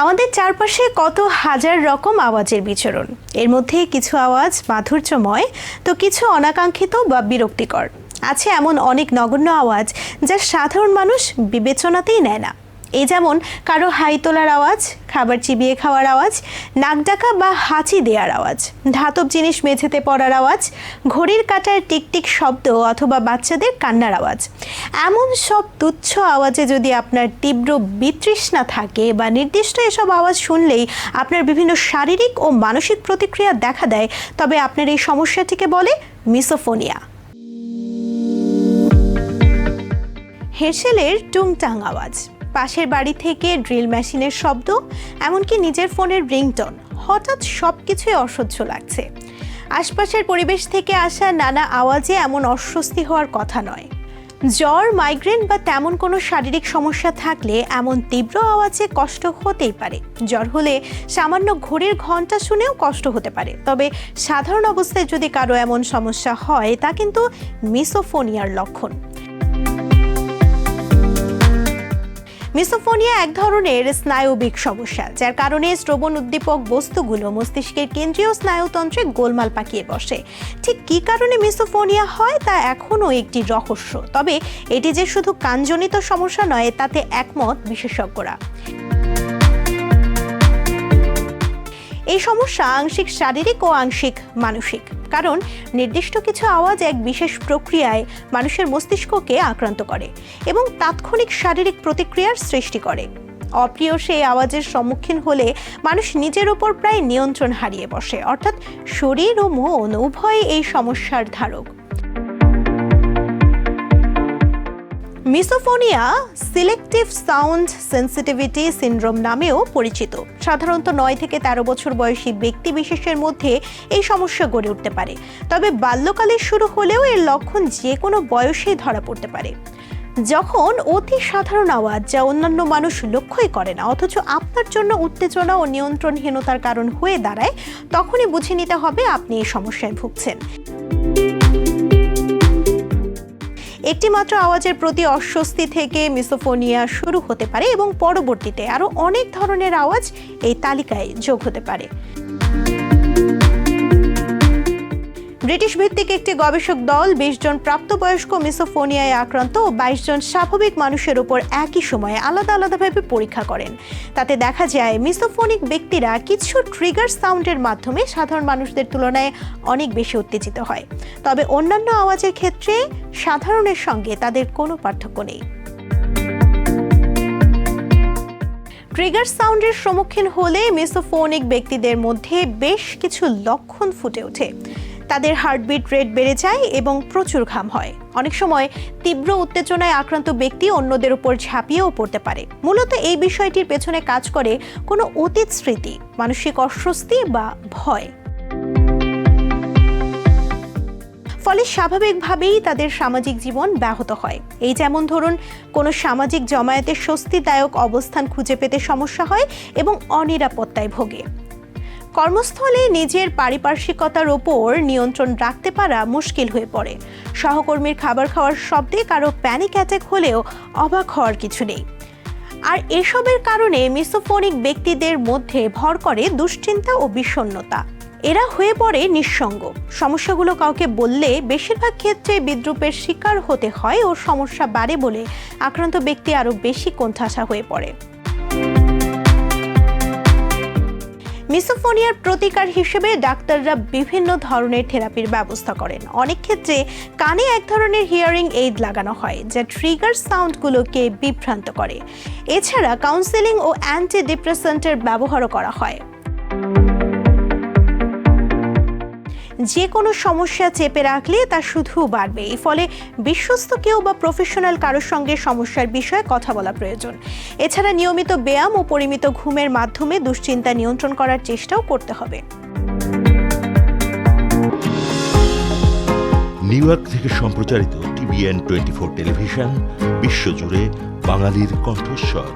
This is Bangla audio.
আমাদের চারপাশে কত হাজার রকম আওয়াজের বিচরণ। এর মধ্যে কিছু আওয়াজ মাধুর্যময়, তো কিছু অনাকাঙ্ক্ষিত বা বিরক্তিকর। আছে এমন অনেক নগণ্য আওয়াজ যা সাধারণ মানুষ বিবেচনাতেই নেয় না। এই যেমন কারও হাই তোলার আওয়াজ, খাবার চিবিয়ে খাওয়ার আওয়াজ, নাক ডাকা বা হাঁচি দেওয়ার আওয়াজ, ধাতব জিনিস মেঝেতে পড়ার আওয়াজ, ঘড়ির কাটার টিকটিক শব্দ অথবা বাচ্চাদের কান্নার আওয়াজ। এমন সব তুচ্ছ আওয়াজে যদি আপনার তীব্র বিতৃষ্ণা থাকে বা নির্দিষ্ট এসব আওয়াজ শুনলেই আপনার বিভিন্ন শারীরিক ও মানসিক প্রতিক্রিয়া দেখা দেয়, তবে আপনার এই সমস্যাটিকে বলে মিসোফোনিয়া। হেসেলের টুংটাং আওয়াজ। পাশের বাড়ি থেকে ড্রিল মেশিনের শব্দ, এমনকি নিজের ফোনের রিংটন। হঠাৎ সব কিছুই অসহ্য লাগছে। আশপাশের পরিবেশ থেকে আসা নানা আওয়াজে এমন অস্বস্তি হওয়ার কথা নয়। জ্বর মাইগ্রেন বা তেমন কোনো শারীরিক সমস্যা থাকলে এমন তীব্র আওয়াজে কষ্ট হতেই পারে। জ্বর হলে সামান্য ঘড়ির ঘণ্টা শুনেও কষ্ট হতে পারে। তবে সাধারণ অবস্থায় যদি কারও এমন সমস্যা হয়, তা কিন্তু মিসোফোনিয়ার লক্ষণ। মিসোফোনিয়া এক ধরনের স্নায়বিক সমস্যা, যার কারণে শ্রবণ উদ্দীপক বস্তুগুলো মস্তিষ্কের কেন্দ্রীয় স্নায়ুতন্ত্রে গোলমাল পাকিয়ে বসে। ঠিক কী কারণে মিসোফোনিয়া হয় তা এখনও একটি রহস্য, তবে এটি যে শুধু কানজনিত সমস্যা নয়, তাতে একমত বিশেষজ্ঞরা। এই সমস্যা আংশিক শারীরিক ও আংশিক মানসিক। কারণ নির্দিষ্ট কিছু আওয়াজ এক বিশেষ প্রক্রিয়ায় মানুষের মস্তিষ্ককে আক্রান্ত করে এবং তাৎক্ষণিক শারীরিক প্রতিক্রিয়ার সৃষ্টি করে। অপ্রিয় সেই আওয়াজের সম্মুখীন হলে মানুষ নিজের ওপর প্রায় নিয়ন্ত্রণ হারিয়ে বসে। অর্থাৎ শরীর ও মন উভয় এই সমস্যার ধারক। Misophonia selective sound sensitivity syndrome নামেও পরিচিত। সাধারণত নয় থেকে তেরো বছর বয়সী ব্যক্তি বিশেষের মধ্যে এই সমস্যা গড়ে উঠতে পারে। তবে বাল্যকালে শুরু হলেও এর লক্ষণ যে কোনো বয়সেই ধরা পড়তে পারে। যখন অতি সাধারণ আওয়াজ যা অন্যান্য মানুষ লক্ষ্যই করে না, অথচ আপনার জন্য উত্তেজনা ও নিয়ন্ত্রণহীনতার কারণ হয়ে দাঁড়ায়, তখনই বুঝে নিতে হবে আপনি এই সমস্যায় ভুগছেন। একটি মাত্র আওয়াজের প্রতি অস্বস্তি থেকে মিসোফোনিয়া শুরু হতে পারে এবং পরবর্তীতে আরও অনেক ধরনের আওয়াজ এই তালিকায় যোগ হতে পারে। ব্রিটিশ ভিত্তিক একটি গবেষক দল বিশ জন প্রাপ্তবয়স্ক মিসোফোনিয়ায় আক্রান্ত ও বাইশ জন স্বাভাবিক মানুষের উপর একই সময়ে আলাদা আলাদাভাবে পরীক্ষা করেন। তাতে দেখা যায়, মিসোফোনিক ব্যক্তিরা কিছু ট্রিগার সাউন্ডের মাধ্যমে সাধারণ মানুষদের তুলনায় অনেক বেশি উত্তেজিত হয়। তবে অন্যান্য আওয়াজের ক্ষেত্রে সাধারণের সঙ্গে তাদের কোনো পার্থক্য নেই। ট্রিগার সাউন্ডের সম্মুখীন হলে মিসোফোনিক ব্যক্তিদের মধ্যে বেশ কিছু লক্ষণ ফুটে ওঠে। তাদের হার্টবিট রেট বেড়ে যায় এবং প্রচুর ঘাম হয়। অনেক সময় তীব্র উত্তেজনায় আক্রান্ত ব্যক্তি অন্যদের উপর ঝাঁপিয়েও পড়তে পারে। মূলত এই বিষয়টির পেছনে কাজ করে কোনো অতীত স্মৃতি, মানসিক অস্বস্তি বা ভয়। ফলে স্বাভাবিকভাবেই তাদের সামাজিক জীবন ব্যাহত হয়। এই যেমন ধরুন, কোনো সামাজিক জমায়েতে স্বস্তিদায়ক অবস্থান খুঁজে পেতে সমস্যা হয় এবং অনিরাপত্তায় ভোগে। কর্মস্থলে নিজের পারিপার্শ্বিকতার ওপর নিয়ন্ত্রণ রাখতে পারা মুশকিল হয়ে পড়ে। সহকর্মীর খাবার খাওয়ার শব্দে কারও প্যানিক অ্যাটাক হলেও অবাক হওয়ার কিছু নেই। আর এসবের কারণে মিসোফোনিক ব্যক্তিদের মধ্যে ভর করে দুশ্চিন্তা ও বিষণ্ণতা। এরা হয়ে পড়ে নিঃসঙ্গ। সমস্যাগুলো কাউকে বললে বেশিরভাগ ক্ষেত্রে বিদ্রুপের শিকার হতে হয় ও সমস্যা বাড়ে বলে আক্রান্ত ব্যক্তি আরও বেশি কোণঠাসা হয়ে পড়ে। মিসোফোনিয়ার প্রতিকার হিসেবে ডাক্তাররা বিভিন্ন ধরনের থেরাপির ব্যবস্থা করেন। অনেক ক্ষেত্রে কানে এক ধরনের হিয়ারিং এইড লাগানো হয়, যা ট্রিগার সাউন্ডগুলোকে বিভ্রান্ত করে। এছাড়া কাউন্সেলিং ও অ্যান্টি ডিপ্রেসেন্টের ব্যবহারও করা হয়। যে কোনো সমস্যা চেপে রাখলে তা শুধু বাড়বে। এর ফলে বিশ্বস্ত কেউ বা প্রফেশনাল কারোর সঙ্গে সমস্যার বিষয়ে কথা বলা প্রয়োজন। এছাড়া নিয়মিত ব্যায়াম ও পরিমিত ঘুমের মাধ্যমে দুশ্চিন্তা নিয়ন্ত্রণ করার চেষ্টাও করতে হবে। নিউ ইয়র্ক থেকে সম্প্রচারিত টিভিএন টোয়েন্টি ফোর টেলিভিশন, বিশ্বজুড়ে বাঙালির কণ্ঠস্বর।